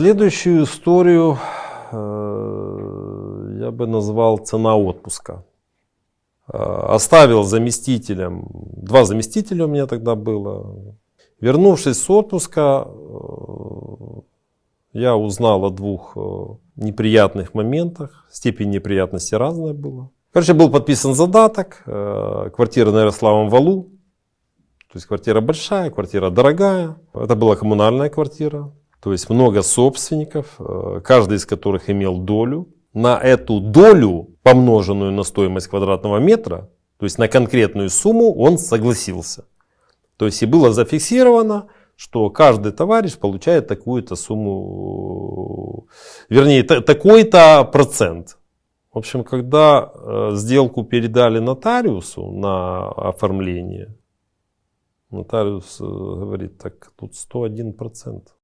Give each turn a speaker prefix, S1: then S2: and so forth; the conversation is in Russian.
S1: Следующую историю э, я бы назвал цена отпуска. Э, Оставил заместителем, два заместителя у меня тогда было. Вернувшись с отпуска, э, я узнал о двух э, неприятных моментах. Степень неприятности разная была. Короче, был подписан задаток. э, Квартира на Ярославом валу. То есть квартира большая, квартира дорогая. Это была коммунальная квартира. То есть много собственников, э, каждый из которых имел долю. На эту долю, помноженную на стоимость квадратного метра, то есть на конкретную сумму, он согласился. То есть и было зафиксировано, что каждый товарищ получает такую-то сумму, вернее, та- такой-то процент. В общем, когда э, сделку передали нотариусу на оформление, нотариус э, говорит, так тут 101 процент.